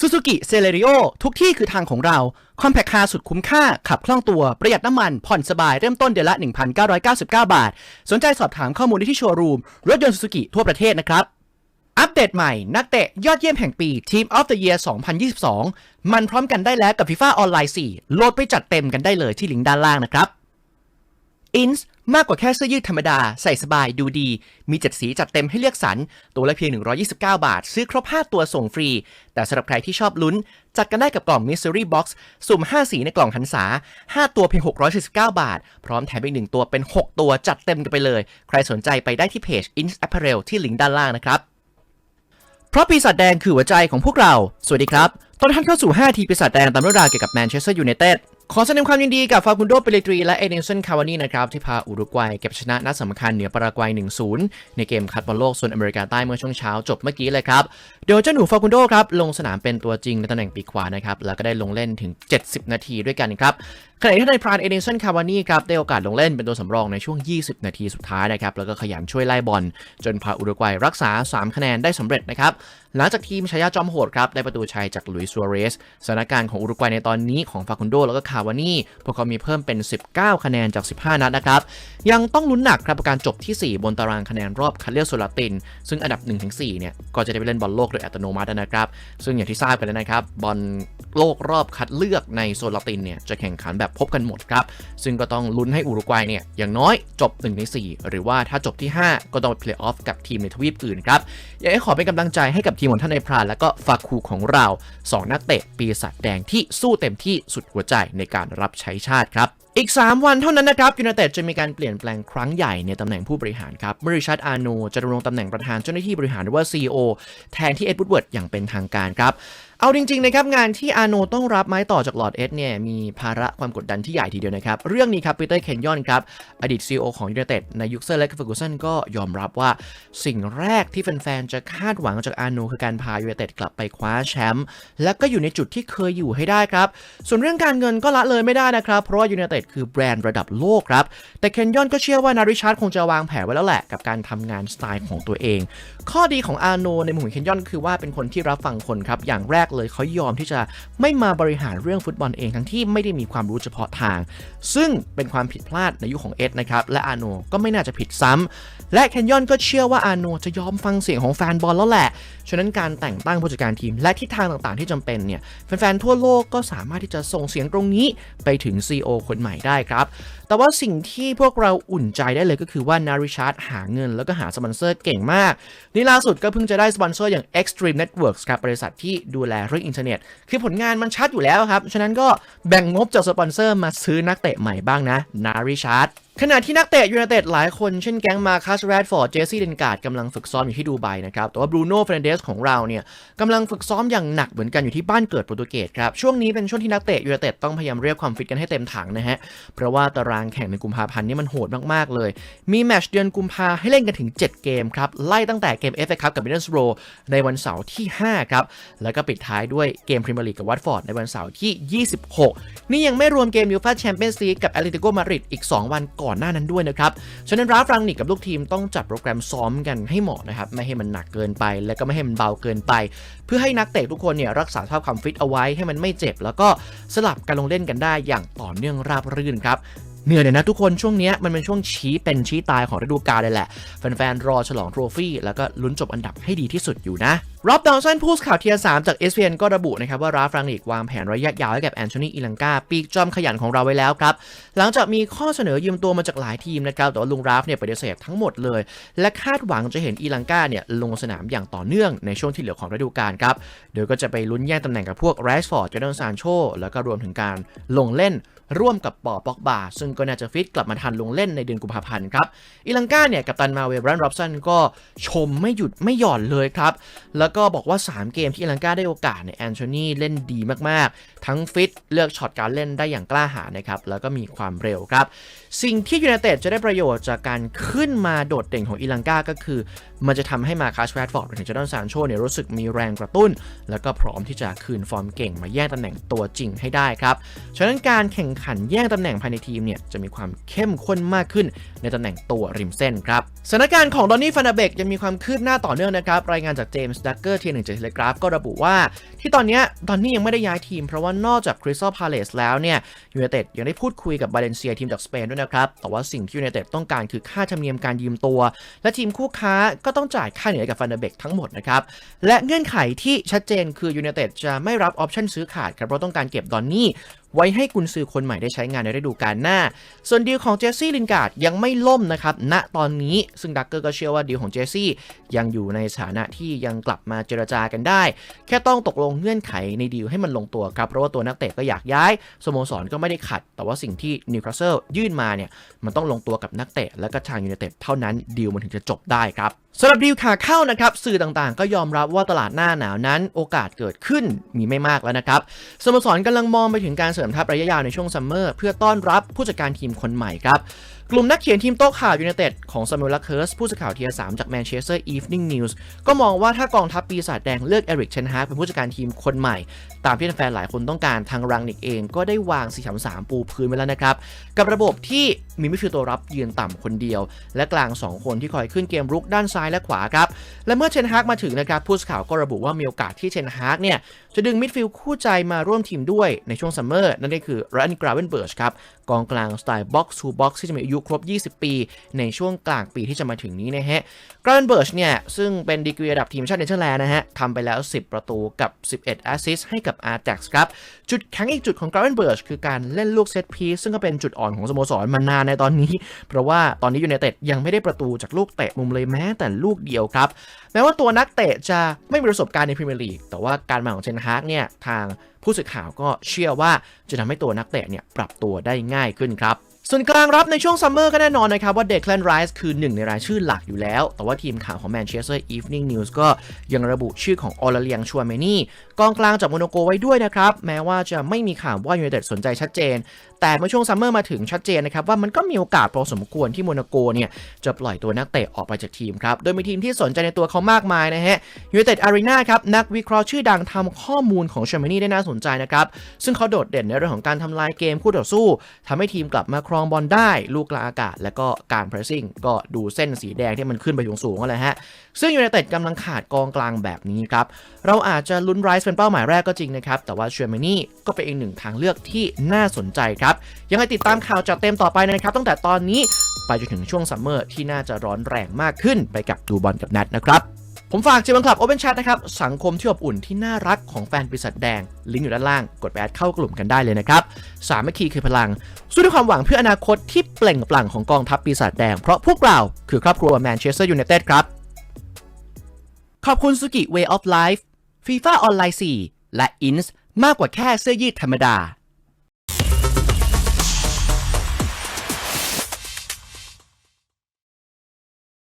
Suzuki Celerio ทุกที่คือทางของเรา คอมแพคคาร์สุดคุ้มค่า ขับคล่องตัว ประหยัดน้ำมัน ผ่อนสบาย เริ่มต้นเดือนละ 1,999 บาท สนใจสอบถามข้อมูลได้ที่โชว์รูม รถยนต์ Suzuki ทั่วประเทศนะครับ อัปเดตใหม่ นักเตะยอดเยี่ยมแห่งปี Team of the Year 2022 มันพร้อมกันได้แล้วกับ FIFA ออนไลน์4โหลดไปจัดเต็มกันได้เลยที่ลิงก์ด้านล่างนะครับอินส มากกว่าแค่เสื้อยืดธรรมดา ใส่สบายดูดี มีเจัดสีจัดเต็มให้เลือกสรร ตัวละเพียง 129 บาท ซื้อครบ 5 ตัวส่งฟรี แต่สำหรับใครที่ชอบลุ้น จัดกันได้กับกล่อง Mystery Box สุ่ม 5 สีในกล่องหันษา 5 ตัวเพียง 649 บาท พร้อมแถมอีก 1 ตัวเป็น 6 ตัวจัดเต็มกันไปเลย ใครสนใจไปได้ที่เพจ i n s Apparel ที่ลิงก์ด้านล่างนะครับเพราะปีศาจแดงคือหัวใจของพวกเรา สวัสดีครับตอนรับเข้าสู่ 5 ทีปีศาจแดงตามเรื่องราวเกี่ยวกับแมนเชสเตอร์ยูไนเต็ด ขอแสดงความยินดีกับฟากุนโดเปเลตรีและเอเดนสันคาวานีนะครับที่พาอุรุกวัยเก็บชนะนัดสำคัญเหนือปารากวัย 1-0 ในเกมคัดบอลโลกโซนอเมริกาใต้เมื่อช่วงเช้าจบเมื่อกี้เลยครับ โดยเจ้าหนูฟากุนโดครับลงสนามเป็นตัวจริงในตำแหน่งปีกขวานะครับแล้วก็ได้ลงเล่นถึง 70 นาทีด้วยกันครับขณะที่ในพรานเอเดนสันคาวานีครับได้โอกาสลงเล่นเป็นตัวสำรองในช่วง 20 นาทีสุดท้ายนะครับแล้วก็ขยันช่วยไล่บอลจนพาอุรุกวัยรักษา 3 คะแนนได้สำเร็จนะครับหลังจากทีมชายาจอมโหดครับได้ประตูชัยจากลุยซัวเรสสถานการณ์ของอุรุกวัยในตอนนี้ของฟาคุนโดแล้วก็คาวานี่พวกเขามีเพิ่มเป็น 19 คะแนนจาก 15 นัดนะครับ ยังต้องลุ้นหนักครับกับการจบที่ 4 บนตารางคะแนนรอบคัดเลือกโซลาติน ซึ่งอันดับ 1-4 เนี่ย ก็จะได้ไปเล่นบอลโลกโดยอัตโนมัตินะครับ ซึ่งอย่างที่ทราบกันแล้วนะครับบอล โลกรอบคัดเลือกในโซนลาตินเนี่ยจะแข่งขันแบบพบกันหมดครับ ซึ่งก็ต้องลุ้นให้อุรุกวัยเนี่ยอย่างน้อยจบ1-4หรือว่าถ้าจบที่ 5 ก็ต้องไปเพลย์ออฟกับทีมในทวีปอื่นครับ อยากให้ขอเป็นกำลังใจให้กับทีมของท่านในพรานและก็ฟาคูของเรา 2 นักเตะปีศาจแดงที่สู้เต็มที่สุดหัวใจในการรับใช้ชาติครับอีก 3 วันเท่านั้นนะครับยูไนเต็ดจะมีการเปลี่ยนแปลงครั้งใหญ่ในตำแหน่งผู้บริหารครับเมริชัดอาโนจะดำรงตำแหน่งประธานเจ้าหน้าที่บริหารหรือว่า CEO แทนที่เอ็ดวูดเวิร์ดอย่างเป็นทางการครับ เอาจริงๆนะครับงานที่อาโนต้องรับไม้ต่อจากหลอดเอ็ดเนี่ยมีภาระความกดดันที่ใหญ่ทีเดียวนะครับ เรื่องนี้ครับปีเตอร์เคนยอนครับ อดีต CEO ของยูไนเต็ดในยุคเซอร์เล็กเฟอร์กูสันก็ยอมรับว่าสิ่งแรกที่แฟนๆ จะคาดหวังจากอาโนคือการพายูไนเต็ดกลับไปคว้าแชมป์และก็อยู่ในจุดที่เคยอยู่ให้ได้ครับ ส่วนเรื่องการเงินก็ละเลยไม่ได้นะครับ เพราะว่ายูไนเต็ดคือแบรนด์ระดับโลกครับแต่เคนยอนก็เชื่อว่านาริชาร์ดคงจะวางแผนไว้แล้วแหละกับการทำงานสไตล์ของตัวเอง ข้อดีของอาโนในมุมของเคนยอนคือว่าเป็นคนที่รับฟังคนครับอย่างแรกเลยเขายอมที่จะไม่มาบริหารเรื่องฟุตบอลเองทั้งที่ไม่ได้มีความรู้เฉพาะทาง ซึ่งเป็นความผิดพลาดในยุคของเอ็ดนะครับ และอาโนก็ไม่น่าจะผิดซ้ำและเคนยอนก็เชื่อว่าอาโนจะยอมฟังเสียงของแฟนบอลแล้วแหละ ฉะนั้นการแต่งตั้งผู้จัดการทีม และทิศทางต่างๆที่จำเป็นเนี่ยแฟนๆทั่วโลกก็สามารถที่จะส่งเสียงตรงนี้ไปถึง CEO คนใหม่ได้ครับ แต่ว่าสิ่งที่พวกเราอุ่นใจได้เลยก็คือว่านาริชาร์ดหาเงินแล้วก็หาสปอนเซอร์เก่งมาก นี่ล่าสุดก็เพิ่งจะได้สปอนเซอร์อย่าง Extreme Networks ครับบริษัทที่ดูแลเรื่องอินเทอร์เน็ต คือผลงานมันชัดอยู่แล้วครับ ฉะนั้นก็แบ่งงบจากสปอนเซอร์มาซื้อนักเตะใหม่บ้างนะ นาริชาร์ด ขณะที่นักเตะยูไนเต็ดหลายคนเช่นแก๊งมาคัสแรดฟอร์ดเจสซี่เดนการ์ดกำลังฝึกซ้อมอยู่ที่ดูไบนะครับ แต่ว่าบรูโน่เฟรนเดสของเราเนี่ยกำลังฝึกซ้อมอย่างหนักเหมือนกันอยู่ที่บ้านเกิดโปรตุเกสครับ ช่วงนี้เป็นช่วงที่นักเตะยูไนเต็ดต้องพยายามเรียกความฟิตกันให้เต็มถังนะฮะ เพราะว่าตารางแข่งในกุมภาพันธ์นี่มันโหดมากๆเลย มีแมตช์เดือนกุมภาให้เล่นกันถึง 7 เกมครับไล่ตั้งแต่เกม FA คัพกับมิดเดิลสโรในวันเสาร์ที่ 5 ครับแล้วก็ปิดท้ายด้วยเกมพรีเมียร์ลีกกับวัตฟอร์ดในวันเสาร์ที่ 26 นี่ยังไม่รวมเกมยูฟ่าแชมเปี้ยนส์ลีกกับแอตเลติโกมาดริดอีก 2 วันก่อนหน้านั้นด้วยนะครับ ฉะนั้นราฟรังนิกกับลูกทีมต้องจัดโปรแกรมซ้อมกันให้เหมาะนะครับ ไม่ให้มันหนักเกินไป และก็ไม่ให้มันเบาเกินไป เพื่อให้นักเตะทุกคนเนี่ยรักษาสภาพความฟิตเอาไว้ให้มันไม่เจ็บ แล้วก็สลับการลงเล่นกันได้อย่างต่อเนื่องราบรื่นครับเหนื่อยเลยนะทุกคนช่วงนี้มันเป็นช่วงชี้เป็นชี้ตายของฤดูกาลเลยแหละแฟนๆรอฉลองโทรฟี่แล้วก็ลุ้นจบอันดับให้ดีที่สุดอยู่นะ รอบดาวซันพูสข่าวเทียร์3จาก ESPN ก็ระบุนะครับว่าราฟรังนิกวางแผนระยะยาวให้กับแอนโทนีอิลังกาปีกจอมขยันของเราไว้แล้วครับ หลังจากมีข้อเสนอยืมตัวมาจากหลายทีมนะครับแต่ว่าลุงราฟเนี่ยปฏิเสธทั้งหมดเลย และคาดหวังจะเห็นอีลังกาเนี่ยลงสนามอย่างต่อเนื่องในช่วงที่เหลือของฤดูกาลครับโดยก็จะไปลุ้นแย่งตำแหน่งกับพวกแรชฟอร์ดเจดอนซานโชแล้วก็รวมถึงการลงเล่นร่วมกับปอปอกบา ซึ่งก็น่าจะฟิตกลับมาทันลงเล่นในเดือนกุมภาพันธ์ครับอีลังกาเนี่ยกับตันมาเวลแบรนร็อบสันก็ชมไม่หยุดไม่หย่อนเลยครับแล้วก็บอกว่า 3 เกมที่อลังกาได้โอกาสเนี่ยแอนโทนีเล่นดีมากๆ ทั้งฟิตเลือกช็อตการเล่นได้อย่างกล้าหาญนะครับ แล้วก็มีความเร็วครับ สิ่งที่ยูไนเต็ดจะได้ประโยชน์จากการขึ้นมาโดดเด่นของอีลังกาก็คือ มันจะทำให้มาคัสแรดฟอร์ดหรือจอร์แดนซานโชเนี่ยรู้สึกมีแรงกระตุ้น แล้วก็พร้อมที่จะคืนฟอร์มเก่งมาแย่งตำแหน่งตัวจริงให้ได้ครับ ฉะนั้นการแข่งขันแย่งตำแหน่งภายในทีมเนี่ยจะมีความเข้มข้นมากขึ้นในตำแหน่งตัวริมเส้นครับสถานการณ์ของดอนนี่ฟานาเบกยังมีความคืบหน้าต่อเนื่องนะครับรายงานจากเจมส์ดักเกอร์ทีหนึ่งจากเทเลกราฟก็ระบุว่า ที่ตอนนี้ยดอนนี่ยังไม่ได้ย้ายทีม เพราะว่านอกจากคริสตัลพาเลสแล้วเนี่ยยู i นเต็ดยังได้พูดคุยกับบาเลนเซียทีมจากสเปนด้วยนะครับ แต่ว่าสิ่งที่ยู i นเต็ดต้องการคือค่าธรรมเนียมการยืมตัว และทีมคู่ค้าก็ต้องจ่ายค่าเหนื่อยกับฟานาเบกทั้งหมดนะครับและเงื่อนไขที่ชัดเจนคือยู i นเต็ดจะไม่รับออปชั่นซื้อขาดครับเพราะต้องการเก็บดอนนี่ ไว้ให้กุนซือคนใหม่ได้ใช้งานในฤดูกาลหน้า ส่วนดีลของเจสซี่ลินการ์ดยังไม่ล่มนะครับณตอนนี้ซึ่งดักเกอร์ก็เชื่อว่าดีลของเจสซี่ยังอยู่ในสถานะที่ยังกลับมาเจรจากันได้ แค่ต้องตกลงเงื่อนไขในดีลให้มันลงตัวครับเพราะว่าตัวนักเตะก็อยากย้ายสโมสรก็ไม่ได้ขัด แต่ว่าสิ่งที่นิวคาสเซิลยื่นมาเนี่ยมันต้องลงตัวกับนักเตะและก็ทางยูไนเต็ดเท่านั้นดีลมันถึงจะจบได้ครับสำหรับดีลขาเข้านะครับสื่อต่างๆ ก็ยอมรับว่าตลาดหน้าหนาวนั้น โอกาสเกิดขึ้นมีไม่มากแล้วนะครับสโมสรกำลังมองไปถึงการเสริมทัพระยะยาวในช่วงซัมเมอร์เพื่อต้อนรับผู้จัดการทีมคนใหม่ครับกลุ่มนักเขียนทีมโต๊ะข่าวยูไนเต็ดของซามูเอลเคิร์สผู้สื่อข่าวเทียสามจากแมนเชสเตอร์อีฟนิ่งนิวส์ก็มองว่าถ้ากองทัพปีศาจแดงเลือกเอริกเชนฮาร์เป็นผู้จัดการทีมคนใหม่ ตามที่แฟนหลายคนต้องการทางรังนิกเองก็ได้วาง 4-3-3 ปูพื้นไว้แล้วนะครับ กับระบบที่มีมิดฟิลด์ตัวรับยืนต่ำคนเดียว และกลาง 2 คนที่คอยขึ้นเกมรุกด้านซ้ายและขวาครับและเมื่อเชนฮากมาถึงนะครับผู้สื่อข่าวก็ระบุว่ามีโอกาสที่เชนฮากเนี่ย จะดึงมิดฟิลด์คู่ใจมาร่วมทีมด้วยในช่วงซัมเมอร์ นั่นก็คือรันกราเวนเบิร์ชครับ กองกลางสไตล์บ็อกซ์ทูบ็อกซ์ที่จะมีอายุครบ 20 ปี ในช่วงกลางปีที่จะมาถึงนี้นะฮะกราเวนเบิร์ชเนี่ย ซึ่งเป็นดีกรีระดับทีมชาติเนเธอร์แลนด์นะฮะทำไปแล้ว 10 ประตูกับ 11แอสซิสต์ให้กับ a า a x ครับ จุดแข็งอีกจุดของกราเวนเบิร์ชคือการเล่นลูกเซตพีซซึ่งก็เป็นจุดอ่อนของสโมสรมานานในตอนนี้ เพราะว่าตอนนี้ยูไนเต็ดยังไม่ได้ประตูจากลูกเตะมุมเลยแม้แต่ลูกเดียวครับแม้ว่าตัวนักเตะจะไม่มีประสบการณ์ในพรีเมียร์ลีกแต่ว่าการมาของเชนฮากเนี่ยทางผู้สื่อข่าวก็เชื่อว่าจะทำให้ตัวนักเตะเนี่ยปรับตัวได้ง่ายขึ้นครับส่วนกลางรับในช่วงซัมเมอร์ก็แน่นอนนะครับว่าเดคแลนไรส์คือหนึ่งในรายชื่อหลักอยู่แล้ว แต่ว่าทีมข่าวของ Manchester Evening News ก็ยังระบุชื่อของออลเลียงชัวเมนี่กองกลางจากโมโนโกไว้ด้วยนะครับ แม้ว่าจะไม่มีข่าวว่ายูไนเต็ดสนใจชัดเจนแต่เมื่อช่วงซัมเมอร์มาถึงชัดเจนนะครับว่ามันก็มีโอกาสพอสมควรที่โมนาโกเนี่ยจะปล่อยตัวนักเตะออกไปจากทีมครับ โดยมีทีมที่สนใจในตัวเขามากมายนะฮะยูไนเต็ดอารีนาครับนักวิเคราะห์ชื่อดังทำข้อมูลของเชอร์มานี่ได้น่าสนใจนะครับซึ่งเขาโดดเด่นในเรื่องของการทำลายเกมคู่ต่อสู้ทำให้ทีมกลับมาครองบอลได้ ลูกกลางอากาศ และก็การเพรสซิ่งก็ดูเส้นสีแดงที่มันขึ้นไปสูงๆก็เลยฮะซึ่งยูไนเต็ดกำลังขาดกองกลางแบบนี้ครับเราอาจจะลุ้นไรส์เป็นเป้าหมายแรกก็จริงนะครับแต่ว่าเชอร์มานี่ก็เป็นอีกหนึ่งทางเลือกที่น่าสนใจครับยังไงติดตามข่าวจัดเต็มต่อไปนะครับ ตั้งแต่ตอนนี้ไปจนถึงช่วงซัมเมอร์ที่น่าจะร้อนแรงมากขึ้นไปกับดูบอลกับนัดนะครับ ผมฝากเชียร์บังคลับ Open Chat นะครับ สังคมที่อบอุ่นที่น่ารักของแฟนปีศาจแดง ลิงก์อยู่ด้านล่าง กดแอดเข้ากลุ่มกันได้เลยนะครับ สามัคคีคือพลัง สู้ด้วยความหวังเพื่ออนาคตที่เปล่งปลั่งของกองทัพปีศาจแดง เพราะพวกเราคือครอบครัวแมนเชสเตอร์ยูไนเต็ดครับ ขอบคุณสุกิ Way of Life FIFA ออนไลน์4และ INS มากกว่าแค่เสื้อยืดธรรมดา